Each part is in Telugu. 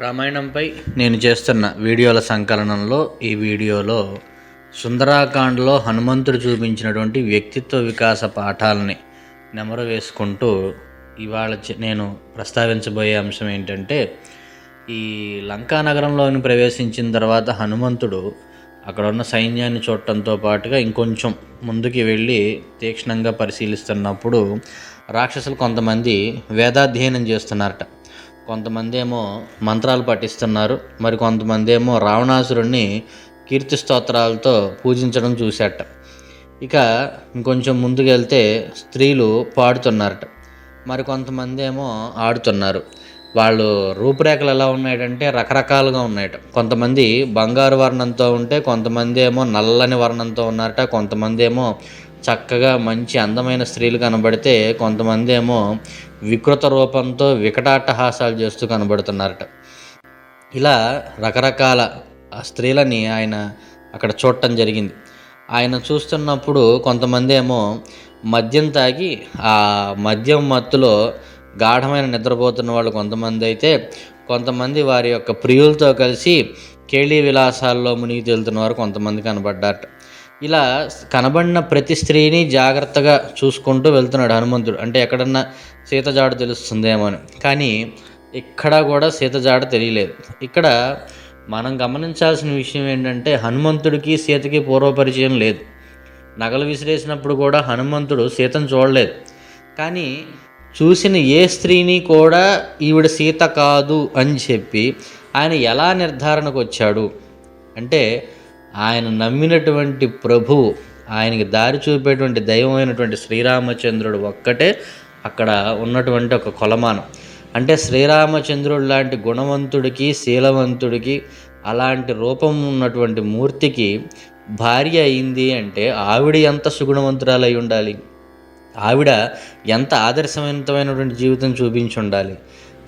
రామాయణంపై నేను చేస్తున్న వీడియోల సంకలనంలో ఈ వీడియోలో సుందరాకాండలో హనుమంతుడు చూపించినటువంటి వ్యక్తిత్వ వికాస పాఠాలని నెమరు వేసుకుంటూ ఇవాళ నేను ప్రస్తావించబోయే అంశం ఏంటంటే ఈ లంకా నగరంలోని ప్రవేశించిన తర్వాత హనుమంతుడు అక్కడ ఉన్న సైన్యాన్ని చూడటంతో పాటుగా ఇంకొంచెం ముందుకి వెళ్ళి తీక్షణంగా పరిశీలిస్తున్నప్పుడు రాక్షసులు కొంతమంది వేదాధ్యయనం చేస్తున్నారట. కొంతమంది ఏమో మంత్రాలు పఠిస్తున్నారు మరి కొంతమంది ఏమో రావణాసురుణ్ణి కీర్తి స్తోత్రాలతో పూజించడం చూశాట ఇక ఇంకొంచెం ముందుకెళ్తే స్త్రీలు పాడుతున్నారట. మరి కొంతమంది ఏమో ఆడుతున్నారు. వాళ్ళు రూపురేఖలు ఎలా ఉన్నాయంటే రకరకాలుగా ఉన్నాయట. కొంతమంది బంగారు వర్ణంతో ఉంటే కొంతమంది ఏమో నల్లని వర్ణంతో ఉన్నారట కొంతమంది ఏమో చక్కగా మంచి అందమైన స్త్రీలు కనబడితే కొంతమంది ఏమో వికృత రూపంతో వికటాట్టహాసాలు చేస్తూ కనబడుతున్నారట. ఇలా రకరకాల ఆ స్త్రీలని ఆయన అక్కడ చూడటం జరిగింది. ఆయన చూస్తున్నప్పుడు కొంతమంది ఏమో మద్యం తాగి ఆ మద్యం మత్తులో గాఢమైన నిద్రపోతున్న వాళ్ళు కొంతమంది అయితే కొంతమంది వారి యొక్క ప్రియులతో కలిసి కేళీ విలాసాల్లో మునిగి తేలుతున్న వారు కొంతమంది కనబడ్డారట. ఇలా కనబడిన ప్రతి స్త్రీని జాగ్రత్తగా చూసుకుంటూ వెళ్తున్నాడు హనుమంతుడు. అంటే ఎక్కడన్నా సీత జాడు తెలుస్తుందేమో అని. కానీ ఇక్కడ కూడా సీత జాడ తెలియలేదు. ఇక్కడ మనం గమనించాల్సిన విషయం ఏంటంటే హనుమంతుడికి సీతకి పూర్వపరిచయం లేదు. నగలు విసిరేసినప్పుడు కూడా హనుమంతుడు సీతను చూడలేదు. కానీ చూసిన ఏ స్త్రీని కూడా ఈవిడ సీత కాదు అని చెప్పి ఆయన ఎలా నిర్ధారణకు వచ్చాడు? అంటే ఆయన నమ్మినటువంటి ప్రభువు ఆయనకి దారి చూపేటువంటి దైవమైనటువంటి శ్రీరామచంద్రుడు ఒక్కటే. అక్కడ ఉన్నటువంటి ఒక కొలమానం. అంటే శ్రీరామచంద్రుడు లాంటి గుణవంతుడికి శీలవంతుడికి అలాంటి రూపం ఉన్నటువంటి మూర్తికి భార్య అయింది అంటే ఆవిడ ఎంత సుగుణవంతురాలు అయి ఉండాలి? ఆవిడ ఎంత ఆదర్శవంతమైనటువంటి జీవితం చూపించి ఉండాలి?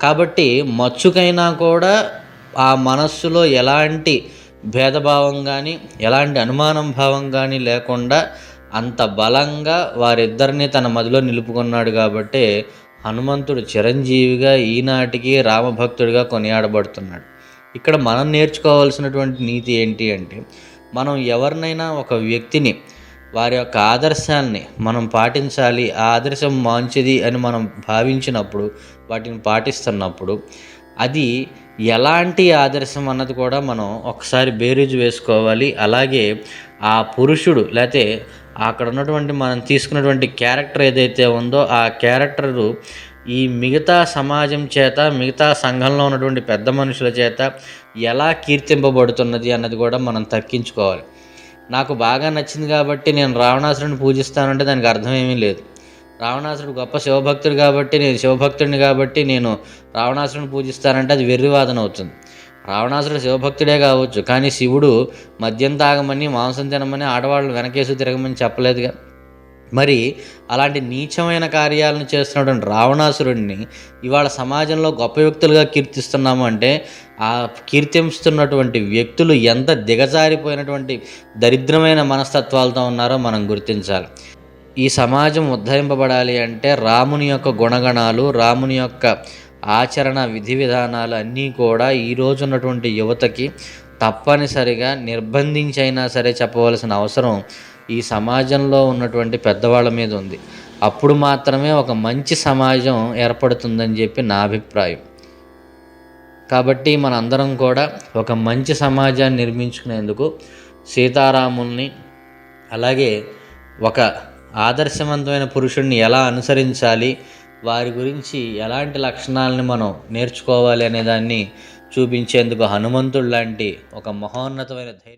కాబట్టి మచ్చుకైనా కూడా ఆ మనస్సులో ఎలాంటి భేదభావం కానీ ఎలాంటి అనుమానం భావం కానీ లేకుండా అంత బలంగా వారిద్దరిని తన మదిలో నిలుపుకున్నాడు కాబట్టి హనుమంతుడు చిరంజీవిగా ఈనాటికి రామభక్తుడిగా కొనియాడబడుతున్నాడు. ఇక్కడ మనం నేర్చుకోవాల్సినటువంటి నీతి ఏంటి అంటే మనం ఎవరినైనా ఒక వ్యక్తిని వారి యొక్క ఆదర్శాన్ని మనం పాటించాలి ఆ ఆదర్శం మంచిది అని మనం భావించినప్పుడు వాటిని పాటిస్తున్నప్పుడు అది ఎలాంటి ఆదర్శం అన్నది కూడా మనం ఒకసారి బేరీజు వేసుకోవాలి. అలాగే ఆ పురుషుడు లేకపోతే అక్కడ ఉన్నటువంటి మనం తీసుకున్నటువంటి క్యారెక్టర్ ఏదైతే ఉందో ఆ క్యారెక్టరు ఈ మిగతా సమాజం చేత మిగతా సంఘంలో ఉన్నటువంటి పెద్ద మనుషుల చేత ఎలా కీర్తింపబడుతున్నది అన్నది కూడా మనం తక్కించుకోవాలి నాకు బాగా నచ్చింది కాబట్టి నేను రావణాసురుని పూజిస్తానంటే దానికి అర్థం ఏమీ లేదు. రావణాసురుడు గొప్ప శివభక్తుడు కాబట్టి నేను శివభక్తుడిని కాబట్టి నేను రావణాసురుని పూజిస్తానంటే అది వెర్రివాదన అవుతుంది. రావణాసురుడు శివభక్తుడే కావచ్చు కానీ శివుడు మద్యం తాగమని మాంసం తినమని ఆడవాళ్ళు వెనకేసు తిరగమని చెప్పలేదుగా మరి అలాంటి నీచమైన కార్యాలను చేస్తున్నటువంటి రావణాసురుడిని ఇవాళ సమాజంలో గొప్ప వ్యక్తులుగా కీర్తిస్తున్నాము అంటే ఆ కీర్తిస్తున్నటువంటి వ్యక్తులు ఎంత దిగజారిపోయినటువంటి దరిద్రమైన మనస్తత్వాలతో ఉన్నారో మనం గుర్తించాలి. ఈ సమాజం ఉద్ధరింపబడాలి అంటే రాముని యొక్క గుణగణాలు రాముని యొక్క ఆచరణ విధి విధానాలు అన్నీ కూడా ఈ రోజు ఉన్నటువంటి యువతకి తప్పనిసరిగా నిర్బంధించైనా సరే చెప్పవలసిన అవసరం ఈ సమాజంలో ఉన్నటువంటి పెద్దవాళ్ళ మీద ఉంది. అప్పుడు మాత్రమే ఒక మంచి సమాజం ఏర్పడుతుందని చెప్పి నా అభిప్రాయం. కాబట్టి మనందరం కూడా ఒక మంచి సమాజాన్ని నిర్మించుకునేందుకు సీతారాముల్ని అలాగే ఒక ఆదర్శవంతమైన పురుషుడిని ఎలా అనుసరించాలి? వారి గురించి ఎలాంటి లక్షణాలని మనం నేర్చుకోవాలి అనే దాన్ని చూపించేందుకు హనుమంతుడు లాంటి ఒక మహోన్నతమైన ధైర్యం